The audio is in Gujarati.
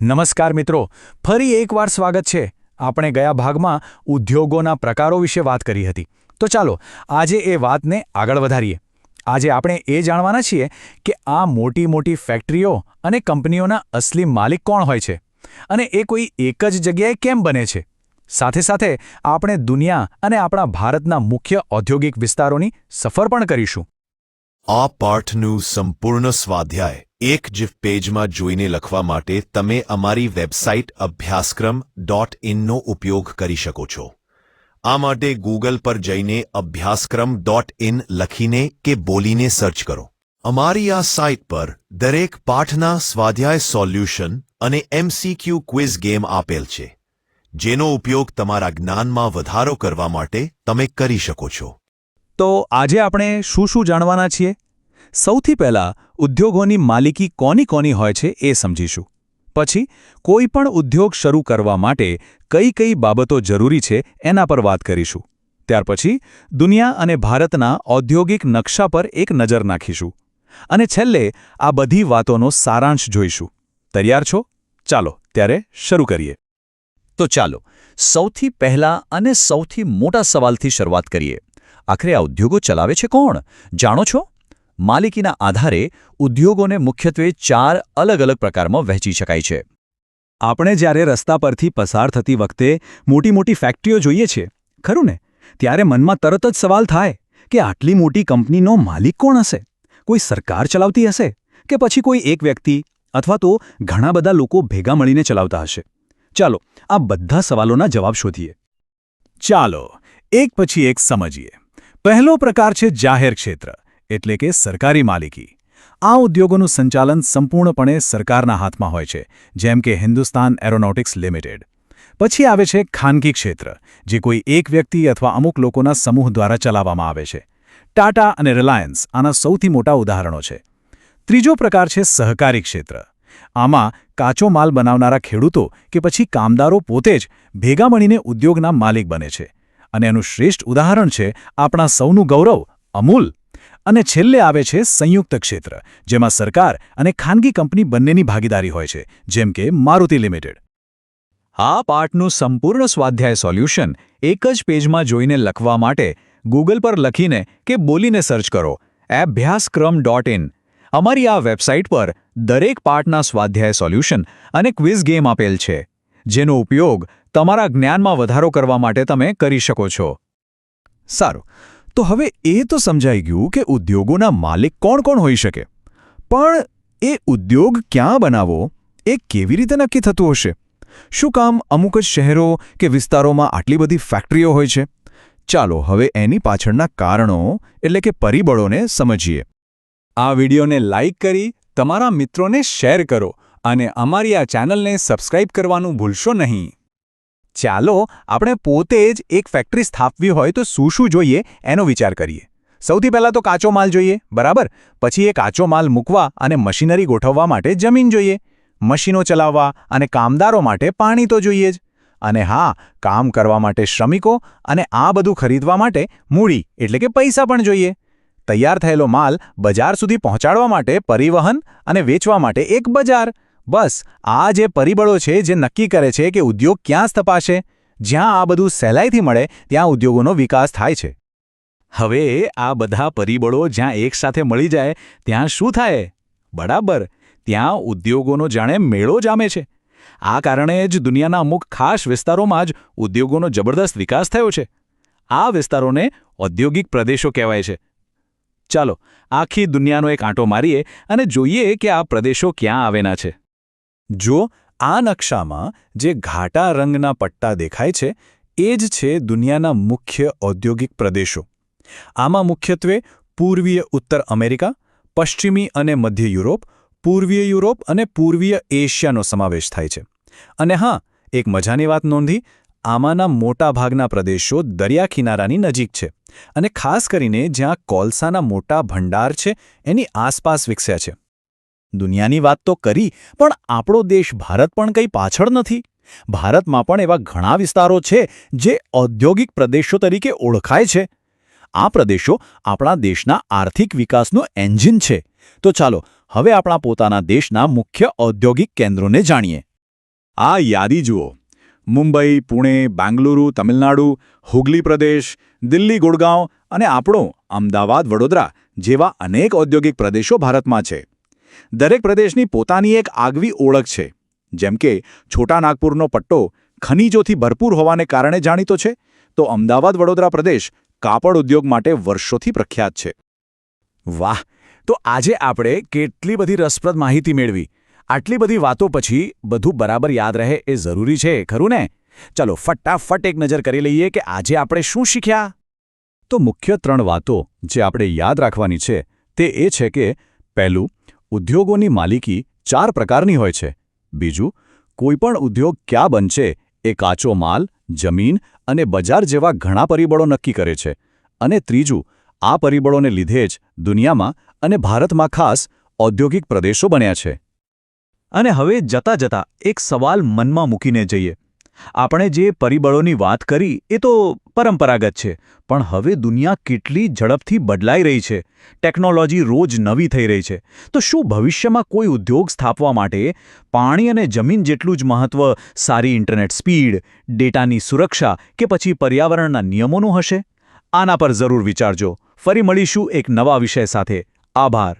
નમસ્કાર મિત્રો, ફરી એકવાર સ્વાગત છે આપણે ગયા ભાગમાં ઉદ્યોગોના પ્રકારો વિશે વાત કરી હતી. તો ચાલો, આજે એ વાતને આગળ વધારીએ. આજે આપણે એ જાણવાના છીએ કે આ મોટી મોટી ફેક્ટરીઓ અને કંપનીઓના અસલી માલિક કોણ હોય છે અને એ કોઈ એક જ જગ્યાએ કેમ બને છે. સાથે સાથે આપણે દુનિયા અને આપણા ભારતના મુખ્ય ઔદ્યોગિક વિસ્તારોની સફર પણ કરીશું. આ પાઠનું સંપૂર્ણ સ્વાધ્યાય એક જ પેજમાં જોઈને લખવા માટે તમે અમારી વેબસાઇટ અભ્યાસક્રમ ડોટ ઇનનો ઉપયોગ કરી શકો છો. આ માટે ગૂગલ પર જઈને અભ્યાસક્રમ ડોટ ઇન લખીને કે બોલીને સર્ચ કરો. અમારી આ સાઇટ પર દરેક પાઠના સ્વાધ્યાય સોલ્યુશન અને એમસીક્યુ ક્વિઝ ગેમ આપેલ છે, જેનો ઉપયોગ તમારા જ્ઞાનમાં વધારો કરવા માટે તમે કરી શકો છો. તો આજે આપણે શું શું જાણવાના છીએ? સૌથી પહેલા ઉદ્યોગોની માલિકી કોની કોની હોય છે એ સમજીશું. પછી, કોઈ પણ ઉદ્યોગ શરૂ કરવા માટે કઈ કઈ બાબતો જરૂરી છે એના પર વાત કરીશું. ત્યાર પછી, દુનિયા અને ભારતના ઔદ્યોગિક નકશા પર એક નજર નાખીશું. અને છેલ્લે આ બધી વાતોનો સારાંશ જોઈશું. તૈયાર છો? ચાલો, ત્યારે શરૂ કરીએ. તો ચાલો, સૌથી પહેલા અને સૌથી મોટા સવાલથી શરૂઆત કરીએ. આખરે આ ઉદ્યોગો ચલાવે છે કોણ? જાણો છો? માલિકીના આધારે ઉદ્યોગોને મુખ્યત્વે ચાર અલગ અલગ પ્રકારમાં વહેંચી શકાય છે. આપણે જ્યારે રસ્તા પરથી પસાર થતી વખતે મોટી મોટી ફેક્ટરીઓ જોઈએ છીએ ખરું ને? ત્યારે મનમાં તરત જ સવાલ થાય કે આટલી મોટી કંપનીનો માલિક કોણ હશે? કોઈ સરકાર ચલાવતી હશે? કે પછી કોઈ એક વ્યક્તિ અથવા તો ઘણા બધા લોકો ભેગા મળીને ચલાવતા હશે? ચાલો, આ બધા સવાલોના જવાબ શોધીએ. ચાલો, એક પછી એક સમજીએ. પહેલો પ્રકાર છે જાહેર ક્ષેત્ર. એટલે કે સરકારી માલિકી. આ ઉદ્યોગોનું સંચાલન સંપૂર્ણપણે સરકારના હાથમાં હોય છે, જેમ કે હિન્દુસ્તાન એરોનોટિક્સ લિમિટેડ. પછી આવે છે ખાનગી ક્ષેત્ર, જે કોઈ એક વ્યક્તિ અથવા અમુક લોકોના સમૂહ દ્વારા ચલાવવામાં આવે છે. ટાટા અને રિલાયન્સ આના સૌથી મોટા ઉદાહરણો છે. ત્રીજો પ્રકાર છે સહકારી ક્ષેત્ર. આમાં કાચો માલ બનાવનારા ખેડૂતો કે પછી કામદારો પોતે જ ભેગા મળીને ઉદ્યોગના માલિક બને છે. અને એનું શ્રેષ્ઠ ઉદાહરણ છે આપણા સૌનું ગૌરવ, અમૂલ. અને છેલ્લે આવે છે સંયુક્ત ક્ષેત્ર, જેમાં સરકાર અને ખાનગી કંપની બંનેની ભાગીદારી હોય છે, જેમ કે મારુતિ લિમિટેડ. આ પાઠનું સંપૂર્ણ સ્વાધ્યાય સોલ્યુશન એક જ પેજમાં જોઈને લખવા માટે ગૂગલ પર લખીને કે બોલીને સર્ચ કરો, અભ્યાસક્રમ ડોટ ઇન. અમારી આ વેબસાઇટ પર દરેક પાઠના સ્વાધ્યાય સોલ્યુશન અને ક્વિઝ ગેમ આપેલ છે, જેનો ઉપયોગ તમારા જ્ઞાનમાં વધારો કરવા માટે તમે કરી શકો છો. સારું. તો હવે એ તો સમજાઈ ગયું કે ઉદ્યોગોના માલિક કોણ કોણ હોઈ શકે. પણ એ ઉદ્યોગ ક્યાં બનાવવો એ કેવી રીતે નક્કી થતું હશે? શું કામ અમુક જ શહેરો કે વિસ્તારોમાં આટલી બધી ફેક્ટરીઓ હોય છે? ચાલો હવે એની પાછળના કારણો, એટલે કે પરિબળોને સમજીએ. આ વિડીયોને લાઇક કરી, તમારા મિત્રોને શેર કરો અને અમારી આ ચેનલને સબસ્ક્રાઇબ કરવાનું ભૂલશો નહીં. ચાલો આપણે પોતે જ એક ફેક્ટરી સ્થાપવી હોય તો શું શું જોઈએ એનો વિચાર કરીએ. સૌથી પહેલાં તો કાચો માલ જોઈએ, બરાબર? પછી એ કાચો માલ મૂકવા અને મશીનરી ગોઠવવા માટે જમીન જોઈએ. મશીનો ચલાવવા અને કામદારો માટે પાણી તો જોઈએ જ. અને હા, કામ કરવા માટે શ્રમિકો અને આ બધું ખરીદવા માટે મૂડી, એટલે કે પૈસા પણ જોઈએ. તૈયાર થયેલો માલ બજાર સુધી પહોંચાડવા માટે પરિવહન અને વેચવા માટે એક બજાર. બસ, આ જે પરિબળો છે જે નક્કી કરે છે કે ઉદ્યોગ ક્યાં સ્થપાશે, જ્યાં આ બધું સહેલાઈથી મળે, ત્યાં ઉદ્યોગોનો વિકાસ થાય છે. હવે આ બધા પરિબળો જ્યાં એકસાથે મળી જાય, ત્યાં શું થાય? બરાબર, ત્યાં ઉદ્યોગોનો જાણે મેળો જામે છે. આ કારણે જ દુનિયાના અમુક ખાસ વિસ્તારોમાં જ ઉદ્યોગોનો જબરદસ્ત વિકાસ થયો છે. આ વિસ્તારોને ઔદ્યોગિક પ્રદેશો કહેવાય છે. ચાલો, આખી દુનિયાનો એક આંટો મારીએ અને જોઈએ કે આ પ્રદેશો ક્યાં આવેના છે. જો આ નકશામાં જે ઘાટા રંગના પટ્ટા દેખાય છે, એ જ છે દુનિયાના મુખ્ય ઔદ્યોગિક પ્રદેશો. આમાં મુખ્યત્વે પૂર્વીય ઉત્તર અમેરિકા, પશ્ચિમી અને મધ્ય યુરોપ, પૂર્વીય યુરોપ અને પૂર્વીય એશિયાનો સમાવેશ થાય છે. અને હા, એક મજાની વાત નોંધી, આમાંના મોટાભાગના પ્રદેશો દરિયા કિનારાની નજીક છે અને ખાસ કરીને જ્યાં કોલસાના મોટા ભંડાર છે, એની આસપાસ વિકસ્યા છે. દુનિયાની વાત તો કરી, પણ આપણો દેશ ભારત પણ કંઈ પાછળ નથી. ભારતમાં પણ એવા ઘણા વિસ્તારો છે જે ઔદ્યોગિક પ્રદેશો તરીકે ઓળખાય છે. આ પ્રદેશો આપણા દેશના આર્થિક વિકાસનું એન્જિન છે. તો ચાલો, હવે આપણા પોતાના દેશના મુખ્ય ઔદ્યોગિક કેન્દ્રોને જાણીએ. આ યાદી જુઓ. મુંબઈ, પુણે, બેંગલુરુ, તમિલનાડુ, હુગલી પ્રદેશ, દિલ્હી, ગુડગાંવ અને આપણો અમદાવાદ, વડોદરા જેવા અનેક ઔદ્યોગિક પ્રદેશો ભારતમાં છે. દરેક પ્રદેશની પોતાની એક આગવી ઓળખ છે, જેમ કે છોટા નાગપુરનો પટ્ટો ખનીજોથી ભરપૂર હોવાને કારણે જાણીતો છે, તો અમદાવાદ વડોદરા પ્રદેશ કાપડ ઉદ્યોગ માટે વર્ષોથી પ્રખ્યાત છે. વાહ! તો આજે આપણે કેટલી બધી રસપ્રદ માહિતી મેળવી. આટલી બધી વાતો પછી બધું બરાબર યાદ રહે એ જરૂરી છે, ખરું ને? ચલો, ફટાફટ એક નજર કરી લઈએ કે આજે આપણે શું શીખ્યા. તો મુખ્ય ત્રણ વાતો જે આપણે યાદ રાખવાની છે તે એ છે કે પહેલું ઉદ્યોગોની માલિકી ચાર પ્રકારની હોય છે. બીજું, કોઈપણ ઉદ્યોગ ક્યાં બનશે એ કાચો માલ, જમીન અને બજાર જેવા ઘણા પરિબળો નક્કી કરે છે. અને ત્રીજું, આ પરિબળોને લીધે જ દુનિયામાં અને ભારતમાં ખાસ ઔદ્યોગિક પ્રદેશો બન્યા છે. અને હવે જતા જતા એક સવાલ મનમાં મૂકીને જઈએ. આપણે જે પરિબળોની વાત કરી, એ તો પરંપરાગત છે. પણ હવે દુનિયા કેટલી ઝડપથી બદલાઈ રહી છે. ટેકનોલોજી રોજ નવી થઈ રહી છે. તો શું ભવિષ્યમાં કોઈ ઉદ્યોગ સ્થાપવા માટે પાણી અને જમીન જેટલું જ મહત્વ, સારી ઇન્ટરનેટ સ્પીડ, ડેટાની સુરક્ષા કે પછી પર્યાવરણના નિયમોનું હશે? આના પર જરૂર વિચારજો. ફરી મળીશું એક નવા વિષય સાથે. આભાર.